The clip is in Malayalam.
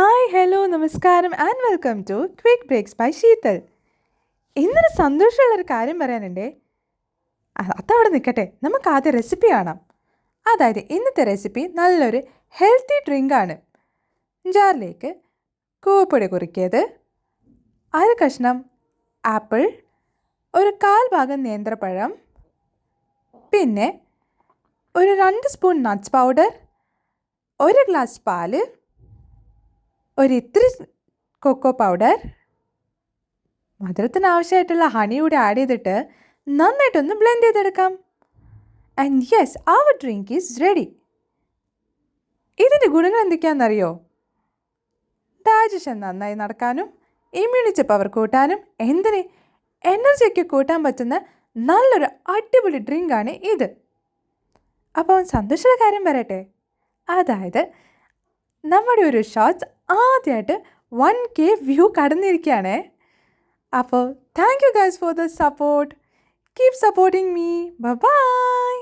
ഹായ് ഹലോ നമസ്കാരം and welcome to quick breaks by Sheethal ഇന്നൊരു സന്തോഷമുള്ളൊരു കാര്യം പറയാനുണ്ടേ. അതവിടെ നിൽക്കട്ടെ നമുക്ക് ആദ്യം റെസിപ്പി കാണാം. അതായത് ഇന്നത്തെ റെസിപ്പി നല്ലൊരു ഹെൽത്തി ഡ്രിങ്കാണ് ജാറിലേക്ക് കൂവപ്പൊടി കുറുക്കിയത് അര കഷ്ണം ആപ്പിൾ ഒരു കാൽ ഭാഗം നേന്ത്രപ്പഴം പിന്നെ ഒരു രണ്ട് സ്പൂൺ നട്ട്സ് പൗഡർ ഒരു ഗ്ലാസ് പാൽ ഒരു ഇത്തിരി കൊക്കോ പൗഡർ മധുരത്തിന് ആവശ്യമായിട്ടുള്ള ഹണി കൂടി ആഡ് ചെയ്തിട്ട് നന്നായിട്ടൊന്ന് ബ്ലെൻഡ് ചെയ്തെടുക്കാം. And yes our drink is ready ഇതിന്റെ ഗുണങ്ങൾ എന്തൊക്കെയാണെന്നറിയോ? ഡൈജഷൻ നന്നായി നടക്കാനും ഇമ്മ്യൂണിറ്റി പവർ കൂട്ടാനും എന്തിന് എനർജിയൊക്കെ കൂട്ടാൻ പറ്റുന്ന നല്ലൊരു അടിപൊളി ഡ്രിങ്കാണ് ഇത്. അപ്പോൾ സന്തോഷമുള്ള കാര്യം പറയട്ടെ. അതായത് നമ്മുടെ ഒരു ഷോർട്സ് ആദ്യമായിട്ട് വൺ കെ വ്യൂ കടന്നിരിക്കുകയാണേ. അപ്പോൾ thank you guys for the support keep supporting me bye